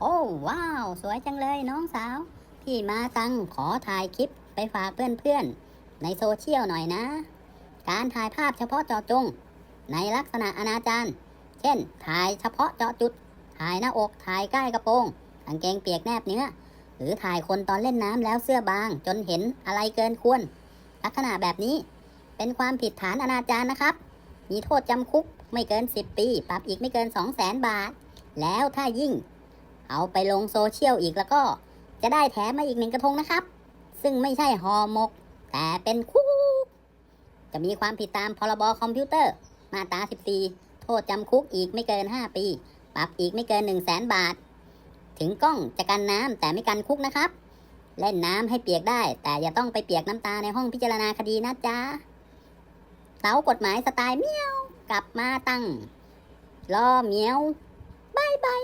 โอ้ว้าว สวยจังเลยน้องสาว พี่มาตังขอถ่ายคลิปไปฝากเพื่อนๆ ในโซเชียลหน่อยนะ การถ่ายภาพเฉพาะเจาะจง ในลักษณะอนาจารเช่น ถ่ายเฉพาะเจาะจุด ถ่ายหน้าอก ถ่ายใกล้กระโปรงกางเกงเปียกแนบเนื้อ หรือถ่ายคนตอนเล่นน้ำแล้วเสื้อบาง จนเห็นอะไรเกินควร ลักษณะแบบนี้เป็นความผิดฐานอนาจารนะครับ มีโทษจำคุกไม่เกิน 10 ปี ปรับอีกไม่เกิน 2 0 0แสนบาท แล้วถ้ายิ่ง เอาไปลงโซเชียลอีกแล้วก็จะได้แถมมาอีกหนึ่งกระทงนะครับ ซึ่งไม่ใช่หอหมก แต่เป็นคุกจะมีความผิดตามพรบคอมพิวเตอร์ มาตรา 14 โทษจำคุกอีกไม่เกิน 5 ปี ปรับอีกไม่เกิน 1 0 0 0 0แสนบาท ถึงกล้องจะกันน้ำแต่ไม่กันคุกนะครับ เล่นน้ำให้เปียกได้ แต่อย่าต้องไปเปียกน้ำตาในห้องพิจารณาคดีนะจ๊ะเสากฎหมายสไตล์เมียว กลับมาตั้งรอเมียวบายบาย